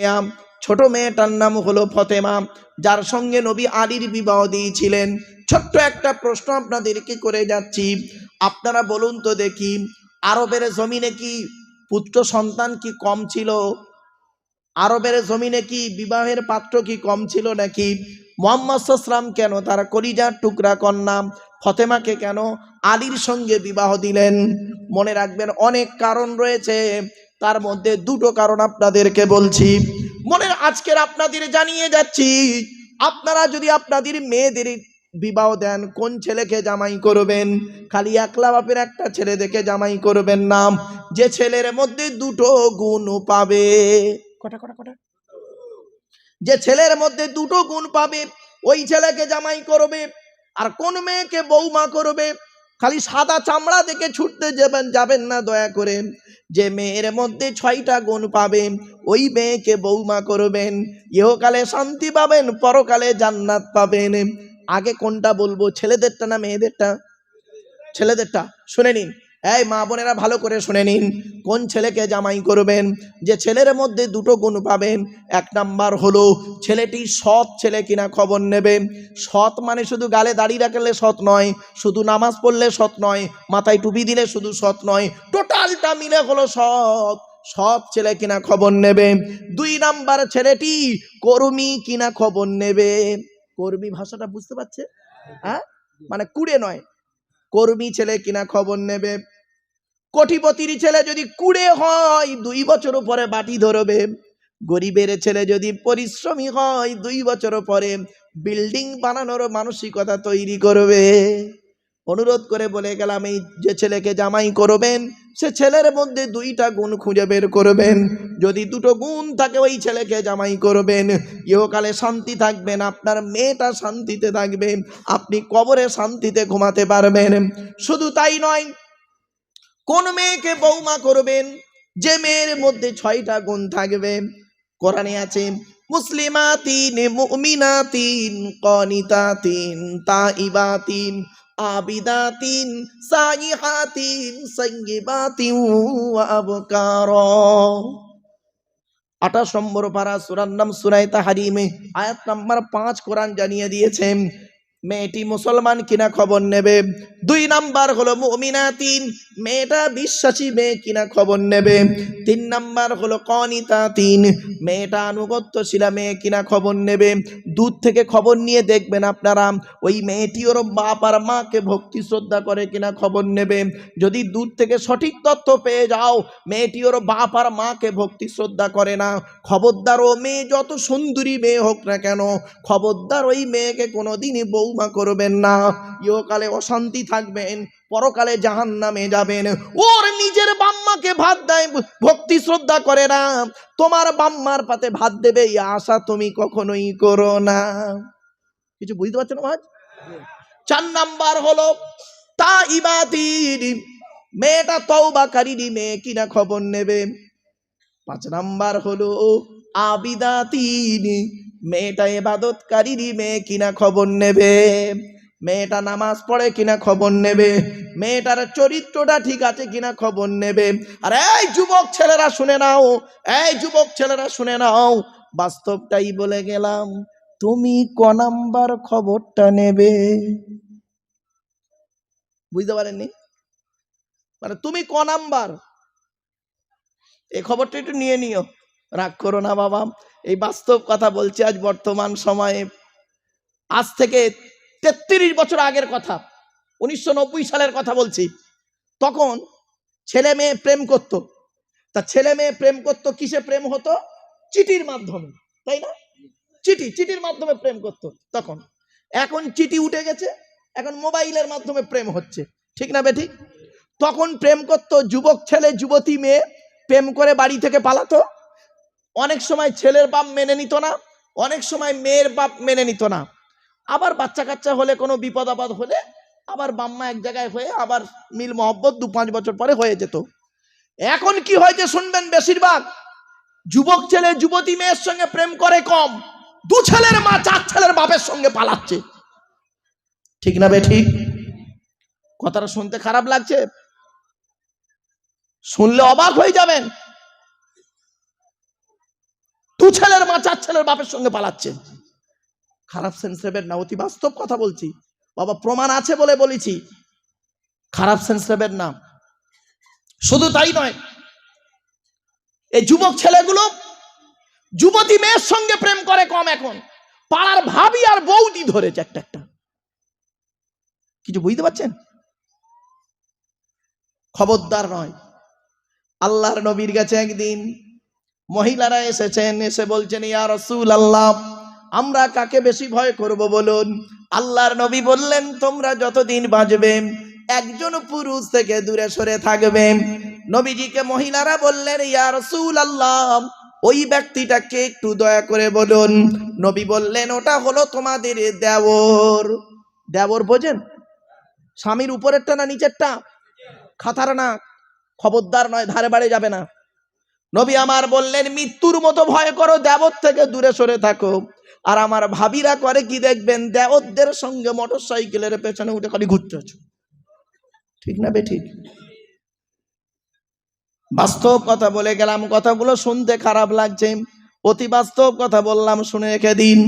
মেয়াম, ছোট মেয়েটার নাম হলো ফতেমা যার সঙ্গে নবী আলীর বিবাহ দিয়েছিলেন। ছোট্ট একটা প্রশ্ন আপনাদেরকে করে যাচ্ছি। আপনারা বলুন তো দেখি আরবের জমিনে কি পুত্র সন্তান কি কম ছিল? আরবের জমিনে কি বিবাহের পাত্র কি কম ছিল নাকি? মোহাম্মদ সাল্লাম কেন তার কলিজার টুকরা কন্যা ফতেমাকে কেন আলীর সঙ্গে বিবাহ দিলেন? মনে রাখবেন অনেক কারণ রয়েছে। তার মধ্যে দুটো কারণ আপনাদেরকে বলছি। মনে আজকের আপনাদের জানিয়ে যাচ্ছি আপনারা যদি আপনাদের মেয়েদের বিবাহ দেন কোন ছেলেকে জামাই করবেন? খালি একলা বাপের একটা ছেলে দেখে জামাই করবেন না। যে ছেলের মধ্যে দুটো গুণ পাবে। কটা কটা কটা? যে ছেলের মধ্যে দুটো গুণ পাবে ওই ছেলেকে জামাই করবে আর কোন মেয়েকে বৌমা করবে খালি সাদা চামড়া দেখে ছুটতে যাবেন যাবেন না দয়া করে। যে মেয়ের মধ্যে ছয়টা গুণ পাবেন ওই মেয়েকে বৌমা করবেন। ইহকালে শান্তি পাবেন, পরকালে জান্নাত পাবেন। আগে কোনটা বলব? ছেলেদেরটা না মেয়েদেরটা? ছেলেদেরটা, শুনে নিন। এই মা বোনেরা ভালো করে শুনে নিন, কোন ছেলেকে জামাই করবেন? যে ছেলের মধ্যে দুটো গুণ পাবেন। এক নাম্বার হলো, ছেলেটি সৎ ছেলে কিনা খবর নেবে। সৎ মানে শুধু গালে দাঁড়িয়ে রাখলে সৎ নয়, শুধু নামাজ পড়লে সৎ নয়, মাথায় টুপি দিলে শুধু সৎ নয়, টোটালটা মিলে হলো সৎ। সৎ ছেলে কিনা খবর নেবে। দুই নাম্বার ছেলেটি কর্মী কিনা খবর নেবে। কর্মী ভাষাটা বুঝতে পারছে? হ্যাঁ? মানে কুড়ে নয় কর্মী ছেলে কিনা খবর নেবে? কোটিপতির ছেলে যদি কুড়ে হয়, দুই বছর পরে বাটি ধরবে। গরিবের ছেলে যদি পরিশ্রমী হয়, দুই বছর পরে বিল্ডিং বানানোর মানসিকতা তৈরি করবে। অনুরোধ করে বলে গেলাম, এই যে ছেলেকে জামাই করবেন, সে ছেলের মধ্যে দুইটা গুণ খুঁজে বের করবেন। যদি দুটো গুণ থাকে, ওই ছেলেকে জামাই করবেন। ইহকালে শান্তি থাকবেন আপনার মেয়েটা শান্তিতে থাকবে, আপনি কবরে শান্তিতে ঘুমাতে পারবেন। শুধু তাই নয়, কোন মেয়েকে বৌমা করবেন, যে মেয়ের মধ্যে ছয়টা গুণ থাকবে। কোরআনে আছে, মুসলিমাতিন মুমিনাতিন কনিতাতিন তাইবাতিন আবিদাতিন সাইহাতিন সঙ্গিবাতিন ওয়া আবকার আঠাশ নম্বর পারা সুরার নাম সুরাই তাহারিমে আয়াত নাম্বার পাঁচ কোরআন জানিয়ে দিয়েছেন মেয়েটি মুসলমান কিনা খবর নেবে? দুই নাম্বার হলো মুমিনা তিন মেয়েটা বিশ্বাসী মেয়ে কিনা খবর নেবে? তিন নাম্বার হলো কনিতা তিন মেয়েটা আনুগত্যশীলা মেয়ে কিনা খবর নেবে? দূর থেকে খবর নিয়ে দেখবেন আপনারা, ওই মেয়েটি ওর বাপ আর মাকে ভক্তি, শ্রদ্ধা করে কিনা খবর নেবে? যদি দূর থেকে সঠিক তথ্য পেয়ে যাও, মেয়েটি ওর বাপ আর মাকে ভক্তি, শ্রদ্ধা করে না। খবরদার ও মেয়ে যত সুন্দরী মেয়ে হোক না কেন, খবরদার ওই মেয়েকে কোনোদিনই বৌমা করবেন না। ইহকালে অশান্তি থাকবেন, পরকালে জাহান নামে যাবেন। ওর নিজের বাম্মাকে ভাত দেয়, ভক্তি, শ্রদ্ধা করে না। তোমার বাম্মার পাতে ভাত দেবে, এই আশা তুমি কখনোই করো না। কিছু বুঝতে পারছ না ভাজ চার নাম্বার হলো তা ইবাদির মেয়েটা তৌবাকারী মেয়ে কিনা খবর নেবে? পাঁচ নাম্বার হলো আবিদা তিন মেয়েটা এবাদতকারীরই মেয়ে কিনা খবর নেবে? মেয়েটা নামাজ পড়ে কিনা খবর নেবে? মেয়েটার চরিত্রটা ঠিক আছে কিনা খবর নেবে? আর এই যুবক ছেলেরা শুনে নাও, এই যুবক ছেলেরা শুনে নাও। বাস্তবটাই বলে গেলাম, তুমি ক নাম্বার খবরটা নেবে? বুঝতে পারেননি? মানে তুমি ক নাম্বার? এই খবরটা একটু নিয়ে নিও। রাগ করো না বাবা। এই বাস্তব কথা বলছি আজ বর্তমান সময়ে। আজ থেকে তেত্রিশ বছর আগের কথা, উনিশশো নব্বই সালের কথা বলছি। তখন ছেলে মেয়ে প্রেম করত। তা ছেলে মেয়ে প্রেম করত, কিসে প্রেম হতো? চিঠির মাধ্যমে, তাই না? চিঠি, চিঠির মাধ্যমে প্রেম করত তখন। এখন চিঠি উঠে গেছে, এখন মোবাইলের মাধ্যমে প্রেম হচ্ছে। ঠিক না বেঠিক তখন প্রেম করত যুবক ছেলে, যুবতী মেয়ে, প্রেম করে বাড়ি থেকে পালাতো। অনেক সময় ছেলের বাপ মেনে নিত না, অনেক সময় মেয়ের বাপ মেনে নিত না। আবার বাচ্চা কাচ্চা হলে, কোনো বিপদ আপদ হলে আবার বাম্মা এক জায়গায় হয়ে আবার মিল মহব্বত দু পাঁচ বছর পরে হয়ে যেত। এখন কি হয়েছে শুনবেন বেশিরভাগ? যুবক ছেলে, যুবতী মেয়ের সঙ্গে প্রেম করে কম। দু ছেলের মা চার ছেলের বাপের সঙ্গে পালাচ্ছে। ঠিক না বে, ঠিক? কথাটা শুনতে খারাপ লাগছে? শুনলে অবাক হয়ে যাবেন। দু ছেলের মা, চার ছেলের বাপের সঙ্গে পালাচ্ছে। খারাপ সেন্স নেবেন না, অতি বাস্তব কথা বলছি। বাবা, প্রমাণ আছে বলে বলেছি। খারাপ সেন্স নেবেন না। শুধু তাই নয়, এই যুবক ছেলেগুলো যুবতী মেয়ের সঙ্গে প্রেম করে কম এখন। পাড়ার ভাবি আর বৌদি ধরেছে একটা একটা। কিছু বুঝতে পারছেন? খবরদার নয়। আল্লাহর নবীর কাছে একদিন মহিলারা এসেছেন, এসে বলছেন, ইয়া রসুল আল্লাহ আমরা কাকে বেশি ভয় করব বলুন? আল্লাহর নবী বললেন, তোমরা যতদিন বাঁচবে, একজন পুরুষ থেকে দূরে সরে থাকবে। নবীজিকে মহিলারা বললেন, ইয়া রসুল আল্লাহ ওই ব্যক্তিটাকে একটু দয়া করে বলুন। নবী বললেন, ওটা হলো তোমাদের দেওর। দেওর বোঝেন? স্বামীর উপরেরটা না নিচেরটা? খাতার না? খবরদার নয়, ধারে বাড়ে যাবে না। নবী আমার বললেন, মৃত্যুর মতো ভয় করো দেবর থেকে দূরে সরে থাকো। আর আমার ভাবিরা করে কি দেখবেন দেবরদের সঙ্গে মোটর সাইকেলের পেছনে উঠে খালি ঘুরতেছ ঠিক না বে ঠিক? বাস্তব কথা বলে গেলাম, কথাগুলো শুনতে খারাপ লাগছে। অতি বাস্তব কথা বললাম, শুনে রেখে দিন।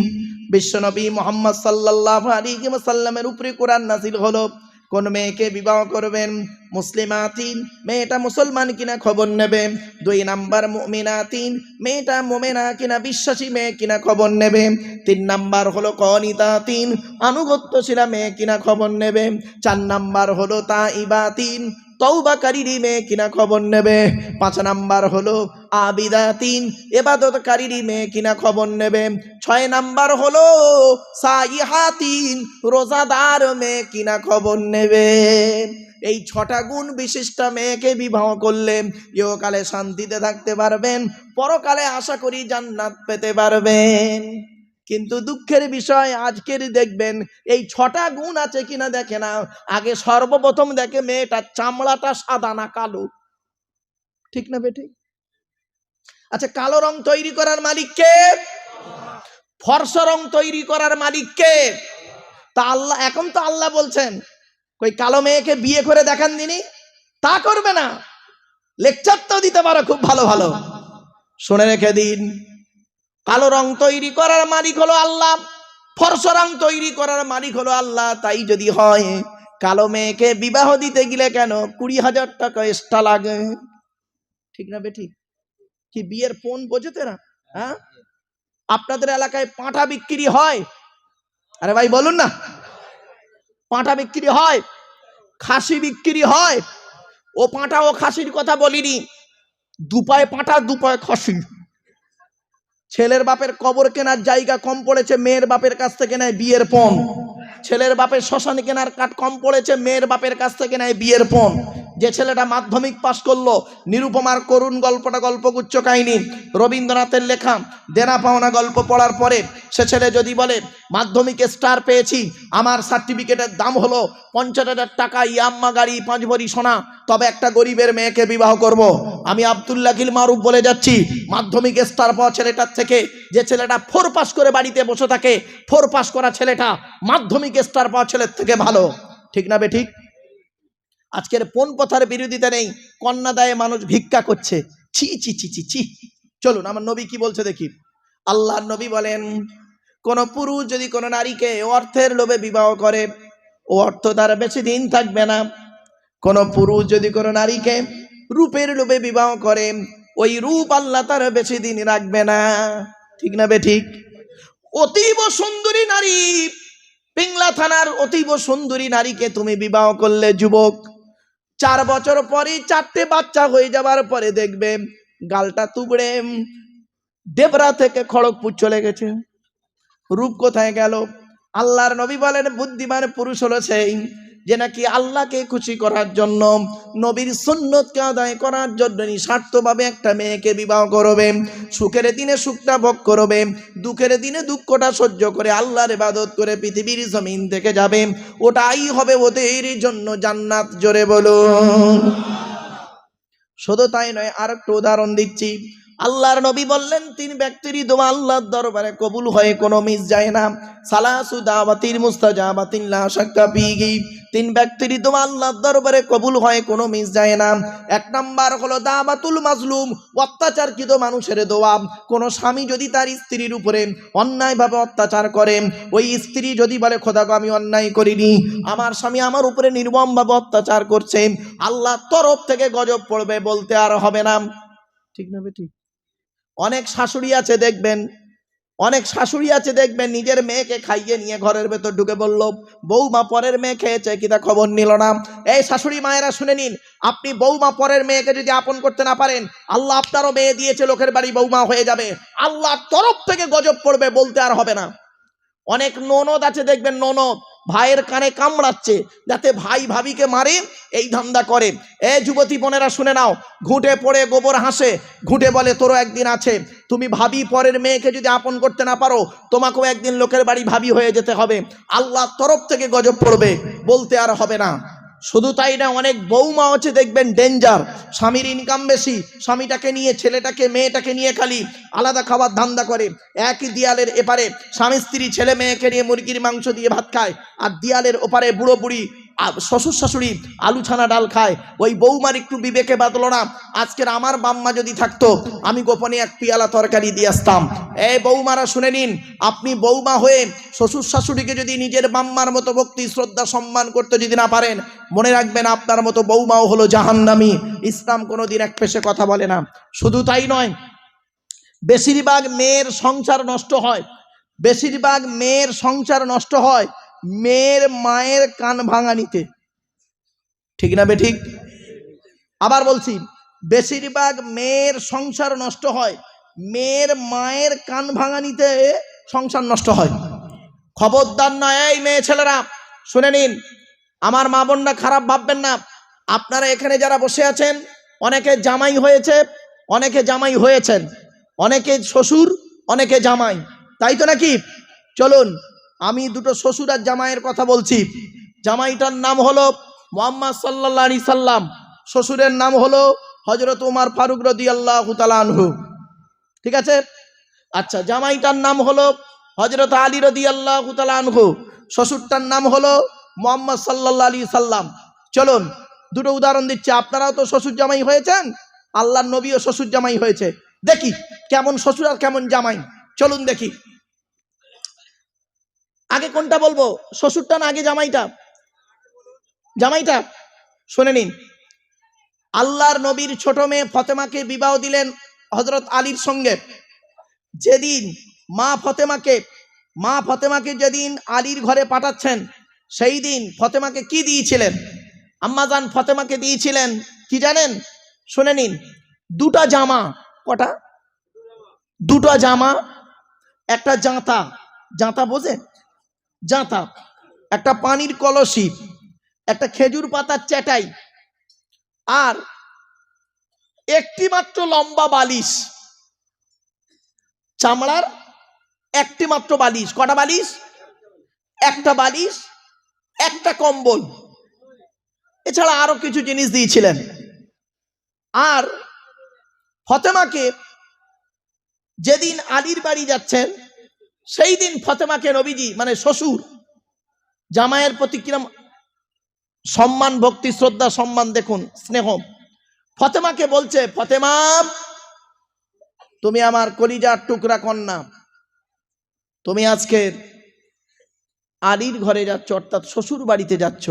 বিশ্বনবী মোহাম্মদ সাল্লাহ আলী সাল্লামের উপরে কোরআন নাসিল হলো। কোন মেয়েকে বিবাহ করবেন? মুসলিমাতিন, মেয়েটা মুসলমান কিনা খবর নেবে? দুই নাম্বার মুমিনাতিন, মেয়েটা মোমেনা কিনা বিশ্বাসী মেয়ে কিনা খবর নেবে? তিন নাম্বার হলো কনিতাতিন, আনুগত্যশীলা মেয়ে কিনা খবর নেবে? চার নাম্বার হলো তা ইবাতিন তৌবাকারীরই মেয়ে কিনা খবর নেবে। পাঁচ নাম্বার হলো আবিদাতিন এবাদতকারীরই মেয়ে কিনা খবর নেবে। ছয় নাম্বার হলো সাইহাতিন, রোজাদার মেয়ে কিনা খবর নেবে। এই ছটা গুণ বিশিষ্ট মেয়েকে বিবাহ করলে ইহকালে শান্তিতে থাকতে পারবেন, পরকালে আশা করি জান্নাত পেতে পারবেন। কিন্তু দুঃখের বিষয়, আজকের দেখবেন এই ছটা গুণ আছে কিনা দেখে না। আগে সর্বপ্রথম দেখে মেয়েটার চামড়াটা সাদা না কালো। ঠিক না বেটি? আচ্ছা কালো রং তৈরি করার মালিক কে? ফর্সা রং তৈরি করার মালিক কে? তা আল্লাহ, এখন তো আল্লাহ বলছেন, কই কালো মেয়েকে বিয়ে করে দেখান দিনি? তা করবে না। লেকচার তো দিতে পারো খুব ভালো ভালো। শুনে রেখে দিন। কালো রং তৈরি করার মালিক হলো আল্লাহ, ফর্সা রং তৈরি করার মালিক হলো আল্লাহ, তাই যদি হয়, কালো মেয়েকে বিবাহ দিতে গেলে কেন কুড়ি হাজার টাকা এক্সট্রা লাগে? ঠিক না বেঠিক কি বিয়ের ফোন বোঝেতে না? হ্যাঁ? আপনাদের এলাকায় পাঁঠা বিক্রি হয়? আরে ভাই বলুন না। পাঁঠা বিক্রি হয়? খাসি বিক্রি হয়? ও পাঁঠা ও খাসির কথা বলিনি। দুপায় পাঁঠা, দুপায় খাসি। ছেলের বাপের কবর কেনার জায়গা কম পড়েছে, মেয়ের বাপের কাছ থেকে নেয় বিয়ের পণ। ছেলের বাপের শ্মশান কেনার কাঠ কম পড়েছে, মেয়ের বাপের কাছ থেকে নেয় বিয়ের পণ। যে ছেলেটা মাধ্যমিক পাশ করল, নিরুপমার করুণ গল্পটা গল্পগুচ্ছ কাহিনী। রবীন্দ্রনাথের লেখা, দেনা পাওনা গল্প পড়ার পরে সে ছেলে যদি বলে, মাধ্যমিকে স্টার পেয়েছি, আমার সার্টিফিকেটের দাম হলো পঞ্চাশ হাজার টাকা, ইয়াম্মা গাড়ি, পাঁচ ভরি সোনা, তবে একটা গরিবের মেয়েকে বিবাহ করব। আমি আবদুল্লাহ কিল মারুফ বলে যাচ্ছি, মাধ্যমিক স্টার পাওয়া ছেলেটার থেকে, যে ছেলেটা ফোর পাস করে বাড়িতে বসে থাকে ফোর পাস করা ছেলেটা মাধ্যমিক স্টার পাওয়া ছেলের থেকে ভালো। ঠিক না বে ঠিক? আজকের পণ পথার বিরোধিতা নেই? কন্যা দায়ে মানুষ ভিক্ষা করছে। ছি ছি ছি ছি ছি। চলুন, আমার নবী কি বলছে দেখি। আল্লাহ নবী বলেন, কোন পুরুষ যদি কোনো নারীকে অর্থের লোভে বিবাহ করে, ও অর্থ তার বেশি দিন থাকবে না। কোন পুরুষ যদি কোনো নারীকে রূপের লোভে বিবাহ করে, ওই রূপ আল্লাহ তার বেশি দিন রাখবে না। ঠিক না বে ঠিক? অতীব সুন্দরী নারী, পিংলা থানার অতীব সুন্দরী নারীকে তুমি বিবাহ করলে, যুবক। চার বছর পরে চারটে বাচ্চা হয়ে যাবার পরে দেখবে গালটা তুবড়ে দেবরা থেকে খড়গপুর চলে গেছে। রূপ কোথায় গেল? আল্লাহর নবী বলেন, বুদ্ধিমান পুরুষ হলো সেই যে নাকি আল্লাহকে খুশি করার জন্য, নবীর সুন্নতকে আদায় করার জন্য নিঃস্বার্থভাবে একটা মেয়েকে বিবাহ করবে, সুখের দিনে সুখটা ভোগ করবে, দুঃখের দিনে দুঃখটা সহ্য করে আল্লাহর ইবাদত করে পৃথিবীর জমিন থেকে যাবে। ওটাই হবে ওদের জন্য জান্নাত, জোরে বলুন। শুধু তাই নয় আর উদাহরণ দিচ্ছি। আল্লাহর নবী বললেন, তিন ব্যক্তিরই দোয়া আল্লাহর দরবারে কবুল হয়ে, কোনো মিস যায় না। সালাসু দাওয়াতির মুস্তাজাবাতিন লা শাক্কা ফিহি। তিন ব্যক্তিরই দোয়া আল্লাহর দরবারে কবুল হয়, কোনো মিস যায় না। এক নাম্বার হলো দাওয়াতুল মাজলুম, অত্যাচারকৃত মানুষের দোয়া। কোনো স্বামী যদি তার স্ত্রীর উপরে অন্যায়ভাবে অত্যাচার করে, ওই স্ত্রী যদি বলে, খোদা গো, আমি অন্যায় করিনি। আমার স্বামী আমার উপরে নির্মমভাবে অত্যাচার করছে। আল্লাহ তরফ থেকে গজব পড়বে বলতে আর হবে না। ঠিক না বেটি? অনেক শাশুড়ি আছে, দেখবেন। অনেক শাশুড়ি আছে, দেখবেন, নিজের মেয়েকে খাইয়ে নিয়ে ঘরের ভেতর ঢুকে বলল, বৌমা পরের মেয়ে খেয়েছে কিনা খবর নিল না? এই শাশুড়ি মায়েরা শুনে নিন, আপনি বৌমা পরের মেয়েকে যদি আপন করতে না পারেন, আল্লাহ আপনারও মেয়ে দিয়েছে, লোকের বাড়ি বৌমা হয়ে যাবে। আল্লাহ তরফ থেকে গজব পড়বে বলতে আর হবে না। অনেক ননদ আছে, দেখবেন, ননদ। ভাইয়ের কানে কামড়াচ্ছে, যাতে ভাই ভাবিকে মারে, এই ধান্দা করে। এ যুবতী বোনেরা, শুনে নাও, ঘুঁটে পড়ে গোবর হাসে, ঘুঁটে বলে, তোরও একদিন আছে। তুমি ভাবি, পরের মেয়েকে যদি আপন করতে না পারো, তোমাকেও একদিন লোকের বাড়ি ভাবি হয়ে যেতে হবে। আল্লাহ তরফ থেকে গজব পড়বে, বলতে আর হবে না। শুধু তাই না, অনেক বৌমা আছে, দেখবেন ডেঞ্জার স্বামীর ইনকাম বেশি, স্বামীটাকে নিয়ে, ছেলেটাকে, মেয়েটাকে নিয়ে খালি আলাদা খাবার ধান্দা করে। একই দিয়ালের এপারে স্বামী স্ত্রী, ছেলে মেয়েকে নিয়ে মুরগির মাংস দিয়ে ভাত খায়, আর দিয়ালের ওপারে বুড়ো বুড়ি শ্বশুর শাশুড়ি আলু ছানা ডাল খায়, ওই বৌমার একটু বিবেকে বাদলো না। আজকের আমার বাম্মা যদি থাকতো, আমি গোপনে এক পিয়ালা তরকারি দিয়ে আসতাম। এই বৌমারা শুনে নিন, আপনি বৌমা হয়ে শ্বশুর শাশুড়িকে যদি নিজের বাম্মার মতো ভক্তি, শ্রদ্ধা, সম্মান করতে যদি না পারেন, মনে রাখবেন আপনার মতো বৌমাও হলো জাহান্নামি। ইসলাম কোনোদিন এক পেশে কথা বলে না। শুধু তাই নয়, বেশিরভাগ মেয়ের সংসার নষ্ট হয়। বেশিরভাগ মেয়ের সংসার নষ্ট হয়। মেয়ের মায়ের কান ভাঙানিতে ঠিক না বে ঠিক? আবার বলছি, বেশিরভাগ মেয়ের সংসার নষ্ট হয়। মেয়ের মায়ের কান ভাঙানিতে সংসার নষ্ট হয়। খবরদার নয় এই মেয়ে ছেলেরা। শুনে নিন, আমার মা বোনরা খারাপ ভাববেন না। আপনারা এখানে যারা বসে আছেন, অনেকে জামাই হয়েছে, অনেকে জামাই হয়েছেন। অনেকে শ্বশুর, অনেকে জামাই। তাই তো নাকি? চলুন আমি দুটো শ্বশুর আর জামাইয়ের কথা বলছি। জামাইটার নাম হলো মোহাম্মদ সাল্লাহ আলি সাল্লাম। শ্বশুরের নাম হলো হজরত উমার ফারুক রদি আল্লাহ আনহু। ঠিক আছে? আচ্ছা জামাইটার নাম হলো হজরত আলী রদি আল্লাহ আনহু। শ্বশুরটার নাম হলো মোহাম্মদ সাল্লাহ আলী সাল্লাম। চলুন, দুটো উদাহরণ দিচ্ছি। আপনারাও তো শ্বশুর জামাই হয়েছেন? আল্লাহর নবীও শ্বশুর জামাই হয়েছে। দেখি, কেমন শ্বশুর আর কেমন জামাই। চলুন দেখি। আগে কোনটা বলব? শ্বশুরটা না আগে জামাইটা? জামাইটা? শুনে নিন। আল্লাহর নবীর ছোট মেয়ে ফতেমাকে বিবাহ দিলেন হজরত আলীর সঙ্গে। যেদিন মা ফতেমাকে মা ফতেমাকে যেদিন আলীর ঘরে পাঠাচ্ছেন, সেই দিন ফতেমাকে কি দিয়েছিলেন? আম্মাজান ফতেমাকে দিয়েছিলেন কি জানেন? শুনে নিন। দুটা জামা। কটা? দুটো জামা, একটা জাঁতা। জাঁতা বোঝেন? জাঁতা একটা পানির কলসি, একটা খেজুর পাতার চেটাই আর একটি মাত্র লম্বা বালিশ। চামড়ার একটি মাত্র বালিশ। কটা বালিশ? একটা বালিশ, একটা কম্বল। এছাড়া আরও কিছু জিনিস দিয়েছিলেন। আর ফতেমাকে যেদিন আলীর বাড়ি যাচ্ছেন সেই দিন ফতেমাকে নবীজি মানে শ্বশুর, জামাইয়ের প্রতি কিরম সম্মান, ভক্তি, শ্রদ্ধা, সম্মান দেখুন, স্নেহ। ফতেমাকে বলছে, ফতেমা, তুমি আমার কলিজার টুকরা কন্যা। তুমি আজকে আলীর ঘরে যাচ্ছ, অর্থাৎ শ্বশুর বাড়িতে যাচ্ছ।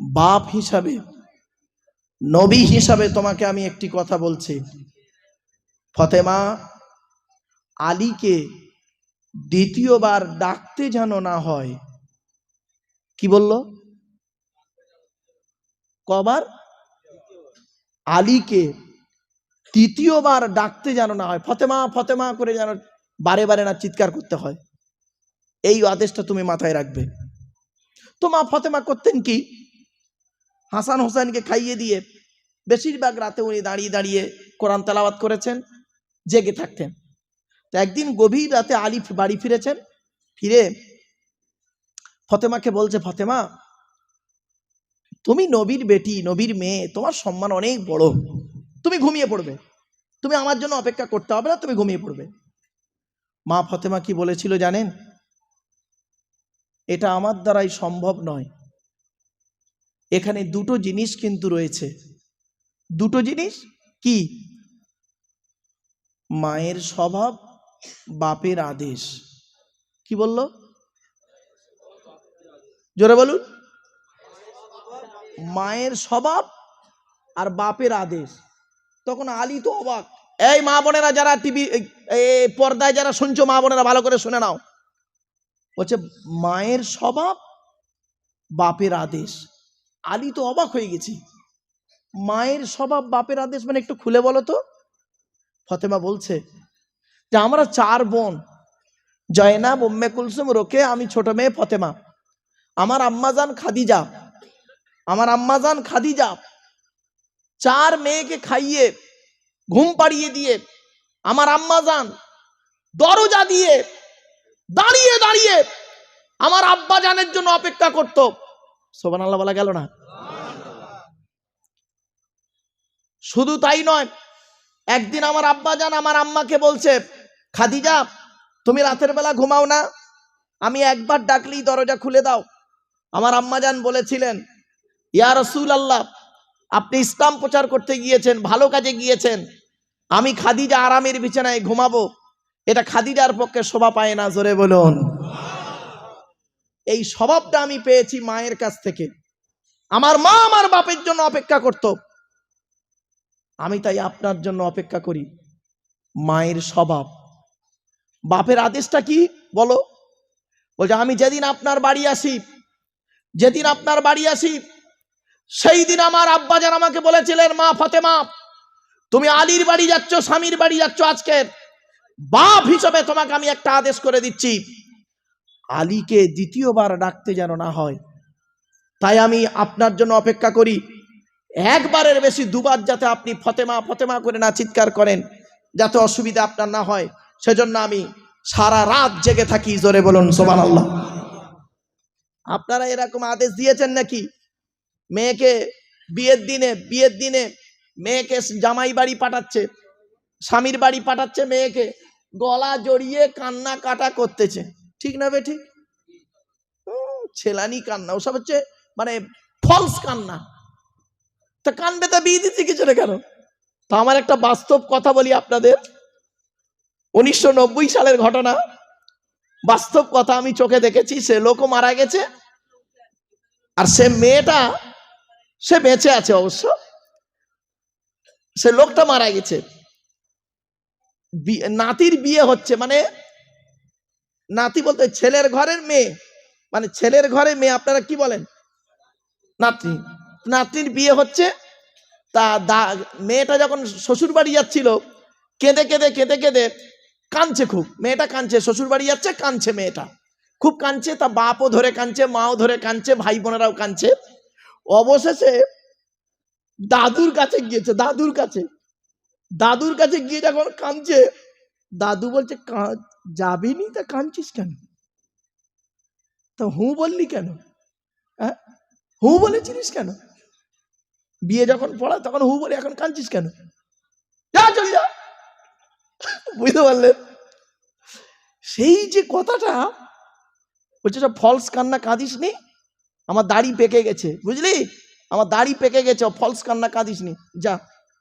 বাপ হিসাবে, নবী হিসাবে তোমাকে আমি একটি কথা বলছি। ফতেমা, আলীকে দ্বিতীয়বার ডাকতে যেন না হয়, কি বলল? কবার? আলীকে তৃতীয়বার ডাকতে যেন না হয়, ফতেমা ফতেমা করে যেন বারে বারে না চিৎকার করতে হয়, এই আদেশটা তুমি মাথায় রাখবে। তো মা ফতেমা করতেন কি? হাসান হোসেনকে খাইয়ে দিয়ে বেশিরভাগ রাতে উনি দাঁড়িয়ে দাঁড়িয়ে কোরআন তেলাওয়াত করেছেন, জেগে থাকতেন। একদিন গভীর রাতে আলী বাড়ি ফিরেছেন, ফিরে ফতেমাকে বলছে, ফতেমা, তুমি নবীর বেটি, নবীর মেয়ে, তোমার সম্মান অনেক বড়। তুমি ঘুমিয়ে পড়বে। তুমি আমার জন্য অপেক্ষা করতে হবে না, তুমি ঘুমিয়ে পড়বে। মা ফতেমা কি বলেছিল জানেন? এটা আমার দ্বারাই সম্ভব নয়। এখানে দুটো জিনিস কিন্তু রয়েছে। দুটো জিনিস কি? মায়ের স্বভাব বাপের আদেশ। কি বলল? জোরে বলুন। মায়ের স্বভাব আর বাপের আদেশ। তখন আলী তো অবাক। এই মা বোনেরা যারা টিভি পর্দায় যারা শুনছো, মা বোনেরা ভালো করে শুনে নাও। বলছে, মায়ের স্বভাব, বাপের আদেশ। আলী তো অবাক হয়ে গেছি। মায়ের স্বভাব, বাপের আদেশ মানে একটু খুলে বলো তো। ফতেমা বলছে যে আমরা চার বোন। জয়নাব, উম্মে কুলসুম, রোকে, আমি ছোট মেয়ে ফতেমা। আমার আম্মাজান খাদিজা। আমার আম্মাজান খাদিজা। চার মেয়েকে খাইয়ে, ঘুম পাড়িয়ে দিয়ে, আমার আম্মাজান দরজা দিয়ে, দাঁড়িয়ে দাঁড়িয়ে আমার আব্বা জানের জন্য অপেক্ষা করত। সোবান আল্লাহ বলা গেল না? শুধু তাই নয়, একদিন আমার আব্বা জান আমার আম্মাকে বলছে খাদিজা, তুমি রাতের বেলা ঘুমাও না। আমি একবার ডাকলেই দরজা খুলে দাও। আমার আম্মা জান বলেছিলেন, ইয়া রসুল আল্লাহ আপনি ইসলাম প্রচার করতে গিয়েছেন, ভালো কাজে গিয়েছেন। আমি খাদিজা আরামের বিছানায় ঘুমাবো। এটা খাদিজার পক্ষে শোভা পায় না, জোরে বলুন। এই স্বভাবটা আমি পেয়েছি মায়ের কাছ থেকে। আমার মা আমার বাপের জন্য অপেক্ষা করত। আমি তাই আপনার জন্য অপেক্ষা করি। মায়ের স্বভাব। বাপের আদেশটা কি? বলো। বলছে, আমি যেদিন আপনার বাড়ি আসি, যেদিন আপনার বাড়ি আসি, সেই দিন আমার আব্বাজান আমাকে বলেছিলেন, মা ফতেমা, তুমি আলীর বাড়ি যাচ্ছ, স্বামীর বাড়ি যাচ্ছ আজকের। বাপ হিসেবে তোমাকে আমি একটা আদেশ করে দিচ্ছি। আলীকে দ্বিতীয়বার ডাকতে যেন না হয়। তাই আমি আপনার জন্য অপেক্ষা করি। একবারের বেশি দুবার যাতে আপনি ফতেমা ফতেমা করে না চিৎকার করেন, যাতে অসুবিধা আপনার না হয়। সেজন্য আমি সারা রাত জেগে থাকি জোরে বলুন সোমান আল্লাহ আপনারা এরকম আদেশ দিয়েছেন নাকি? মেয়েকে বিয়ের দিনে বিয়ের দিনে মেয়েকে জামাই বাড়ি পাঠাচ্ছে স্বামীর বাড়ি পাঠাচ্ছে মেয়েকে গলা জড়িয়ে কান্না কাটা করতেছে। ঠিক না বে ঠিক? উম, ছেলানি কান্না ওসব হচ্ছে মানে ফলস কান্না। তা কানবে তা বিয়ে দিতে কিছু না কেন? তো আমার একটা বাস্তব কথা বলি আপনাদের। উনিশশো নব্বই সালের ঘটনা। বাস্তব কথা আমি চোখে দেখেছি, সে লোকও মারা গেছে। আর সে মেয়েটা, সে বেঁচে আছে অবশ্য। সে লোকটা মারা গেছে। নাতির বিয়ে হচ্ছে মানে নাতি বলতে ছেলের ঘরের মেয়ে মানে ছেলের ঘরে মেয়ে, আপনারা কি বলেন? নাতনি নাতনির বিয়ে হচ্ছে। তা মেয়েটা যখন শ্বশুর বাড়ি যাচ্ছিল, কেঁদে কেঁদে কেঁদে কেঁদে কাঁদছে খুব। মেয়েটা কাঁদছে শ্বশুর বাড়ি যাচ্ছে, কাঁদছে মেয়েটা। খুব কাঁদছে তা বাপও ধরে কাঁদছে, মাও ধরে কাঁদছে ভাই বোনেরাও কাঁদছে। অবশেষে দাদুর কাছে গিয়েছে, দাদুর কাছে। দাদুর কাছে গিয়ে যখন কাঁদছে, দাদু বলছে, "কা- যাবি নি? তা কাঁদছিস কেন? তা হু বললি কেন? হ্যাঁ? হু বলেছিলিস কেন? বিয়ে যখন পড়া, তখন হু বলে, এখন কাঁদছিস কেন? যা, চলে যা। বুঝতে পারলেন? সেই যে কথাটা, বলছে ফলস কান্না কাঁদিস নি আমার দাড়ি পেকে গেছে। বুঝলি? আমার দাড়ি পেকে গেছে ফলস কান্না কাঁদিস নি যা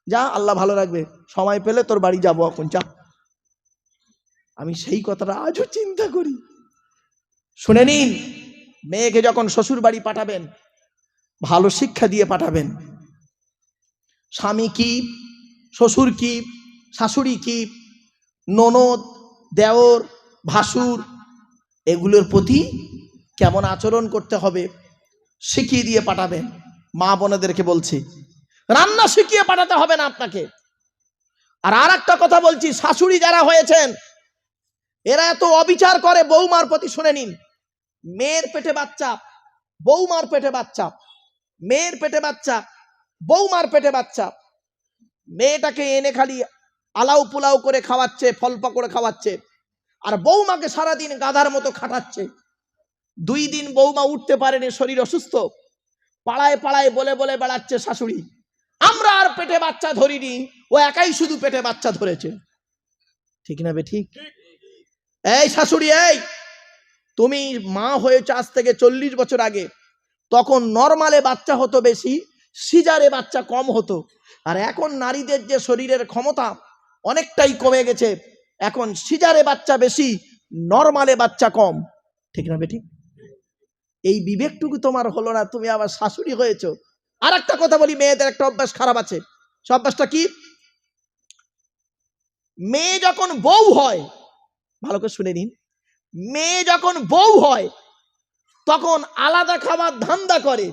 যা, আল্লাহ ভালো রাখবে। সময় পেলে তোর বাড়ি যাব এখন, যা। আমি সেই কথাটা আজও চিন্তা করি। শুনে নিন, মেয়েকে যখন শ্বশুর বাড়ি পাঠাবেন, ভালো শিক্ষা দিয়ে পাঠাবেন। স্বামী কি? শ্বশুর কি? শাশুড়ি কি? ননদ, দেওর, ভাসুর এগুলোর প্রতি কেমন আচরণ করতে হবে শিখিয়ে দিয়ে পাঠাবেন। মা বোনেদেরকে বলছি, রান্না শিখিয়ে পাঠাতে হবে না আপনাকে। আর আর একটা কথা বলছি, শাশুড়ি যারা হয়েছেন, এরা এত অবিচার করে বৌমার প্রতি শুনে নিন। মেয়ের পেটে বাচ্চা, বৌমার পেটে বাচ্চা, মেয়ের পেটে বাচ্চা, বৌমার পেটে বাচ্চা। মেয়েটাকে এনে খালি আলাউ পোলাও করে খাওয়াচ্ছে, ফল পাকড়ে খাওয়াচ্ছে। আর বৌমাকে সারাদিন গাধার মতো খাটাচ্ছে। দুই দিন বৌমা উঠতে পারেনি, শরীর অসুস্থ। পাড়ায় পাড়ায় বলে বলে বেড়াচ্ছে শাশুড়ি। আমরা আর পেটে বাচ্চা ধরিনি, ও একাই শুধু পেটে বাচ্চা ধরেছে। ঠিক না বে, ঠিক? এই শাশুড়ি, এই! তুমি মা হয়েছে আজ থেকে চল্লিশ বছর আগে। তখন নর্মালে বাচ্চা হতো বেশি, সিজারে বাচ্চা কম হতো। আর এখন নারীদের যে শরীরের ক্ষমতা অনেকটাই কমে গেছে। এখন সিজারে বাচ্চা বেশি, নর্মালে বাচ্চা কম। ঠিক না বেটি? এই বিবেকটুকু তোমার হলো না, তুমি আবার শাশুড়ি হয়েছো। আর একটা কথা বলি, মেয়েদের একটা অভ্যাস খারাপ আছে। সে অভ্যাসটা কি? মেয়ে যখন বউ হয়, ভালো করে শুনে নিন, মেয়ে যখন বউ হয়, তখন আলাদা খাবার ধান্দা করে।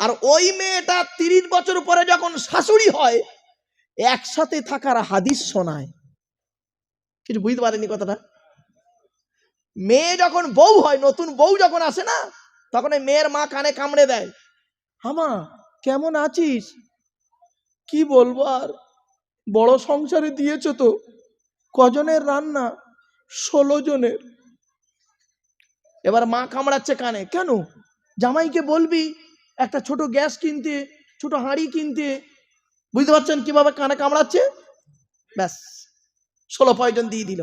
আর ওই মেয়েটা তিরিশ বছর পরে যখন শাশুড়ি হয় একসাথে থাকার হাদিস শোনায়। কিছু বুঝতে পারেনি কথাটা? মেয়ে যখন বউ হয়, নতুন বউ যখন আসে না, তখন ওই মেয়ের মা কানে কামড়ে দেয়। হামা, কেমন আছিস? কি বলব আর? বড় সংসারে দিয়েছ তো। কজনের রান্না? ষোলো জনের। এবার মা কামড়াচ্ছে কানে। কেন? জামাইকে বলবি, একটা ছোট গ্যাস কিনতে, ছোট হাঁড়ি কিনতে বুঝতে পারছেন কীভাবে কানে কামড়াচ্ছে? ব্যাস, ষোলো পয়জন দিয়ে দিল।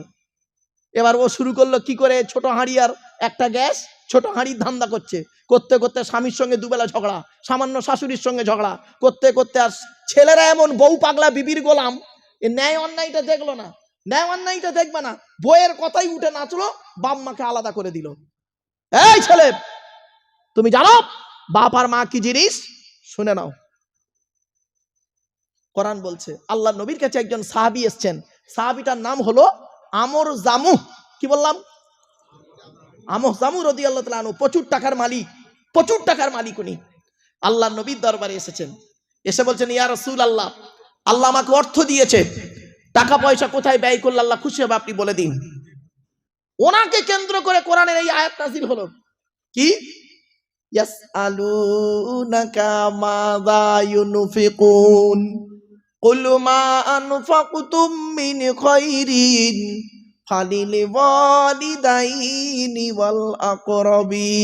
এবার ও শুরু করল কি করে? ছোট হাঁড়ি আর একটা গ্যাস, ছোট হাঁড়ির ধান্দা করছে। করতে করতে স্বামীর সঙ্গে দুবেলা ঝগড়া, সামান্য শাশুড়ির সঙ্গে ঝগড়া। করতে করতে আর ছেলেরা এমন বউ পাগলা বিবির গোলাম, এ ন্যায় অন্যায়টা দেখল না। ন্যায় অন্যায়টা দেখবে না। বইয়ের কথাই উঠে নাচলো, বাপ মাকে আলাদা করে দিল। এই ছেলে, তুমি জানো? বাপ আর মা কি জিনিস? শুনে নাও। কোরআন বলছে, আল্লাহ নবীর কাছে একজন সাহাবি এসছেন। সাহাবিটার নাম হলো আমর জামু কি বললাম? আমর জামু রদি আল্লাহ তালু প্রচুর টাকার মালিক, প্রচুর টাকার মালিক উনি। আল্লাহ নবীর দরবারে এসেছেন। এসে বলছেন, ইয়া রসুল আল্লাহ আল্লাহ আমাকে অর্থ দিয়েছে। টাকা পয়সা কোথায় ব্যয় করলে আল্লাহ খুশি হবে আপনি বলে দিন। ওনাকে কেন্দ্র করে কোরআনের এই আয়াত নাজিল হলো। কি? ইয়াস ইয়াসআলুনাকা মাযা ইউনফিকুন। قل ما أنفقتم من خير فللوالدين والأقربين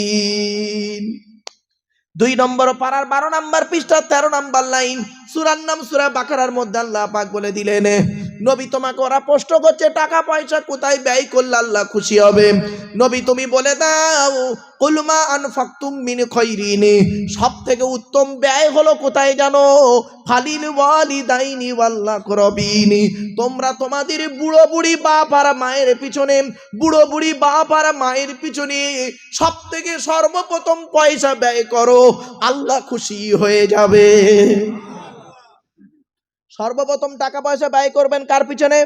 দুই নম্বর পাড়ার বারো নম্বর পৃষ্ঠা তেরো নম্বর লাইন সুরার নাম সুরা বাকারার মধ্যে আল্লাহ পাক বলে দিলেন নবী তোমাকে ওরা প্রশ্ন করছে, টাকা পয়সা কোথায় ব্যয় করলে আল্লাহ খুশি হবে? নবী তুমি বলে দাও কুলমা আনফাকতুম মিন খৈরিনি সব থেকে উত্তম ব্যয় হলো কোথায় জানো? ফালিল ওয়ালিদাইনি ওয়াল্লাহ করবিনি তোমরা তোমাদের বুড়ো বুড়ি বাপ আর মায়ের পিছনে, বুড়ো বুড়ি বাপ আর মায়ের পিছনে সব থেকে সর্বপ্রথম পয়সা ব্যয় করো, আল্লাহ খুশি হয়ে যাবে। সর্বপ্রথম টাকা পয়সা ব্যয় করবেন কার পিছনে?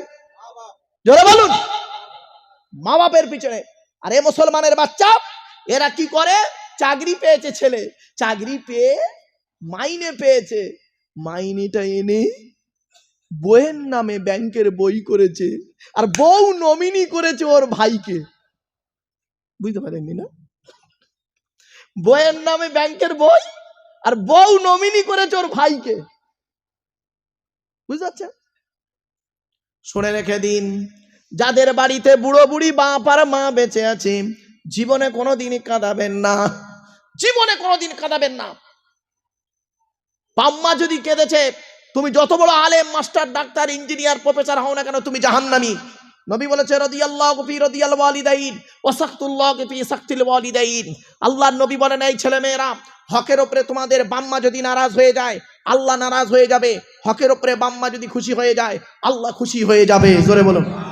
জোরে বলুন। মা বাপের পিছনে। আরে, মুসলমানের বাচ্চা, এরা কি করে? চাকরি পেয়েছে ছেলে। চাকরি পেয়ে মাইনে পেয়েছে। মাইনেটা এনে বইয়ের নামে ব্যাংকের বই করেছে আর বউ নমিনি করেছে ওর ভাইকে। বুঝতে পারেননি না? বইয়ের নামে ব্যাংকের বই আর বউ নমিনি করেছে ওর ভাইকে। বুঝতে শুনে রেখে দিন, যাদের বাড়িতে বুড়ো বুড়ি বাপ আর মা বেঁচে আছে, জীবনে কোনোদিনই কাঁদাবেন না। জীবনে কোনোদিন কাঁদাবেন না। পাম্মা যদি কেঁদেছে, তুমি যত বড় আলেম, মাস্টার, ডাক্তার, ইঞ্জিনিয়ার, প্রফেসর হও না কেন, তুমি জাহান্নামী। নবী বলেছে, রদিয়াল্লাহ ফি রদিয়াল ওয়ালিদাইন ওয়াসাকতুল্লাহ ফি সাকতিল ওয়ালিদাইন। আল্লাহর নবী বলেন, এই ছেলে মেয়েরা হকের ওপরে তোমাদের বাম্মা যদি নারাজ হয়ে যায়, আল্লাহ নারাজ হয়ে যাবে। হকের ওপরে বাম্মা যদি খুশি হয়ে যায় আল্লাহ খুশি হয়ে যাবে। জোরে বলুন।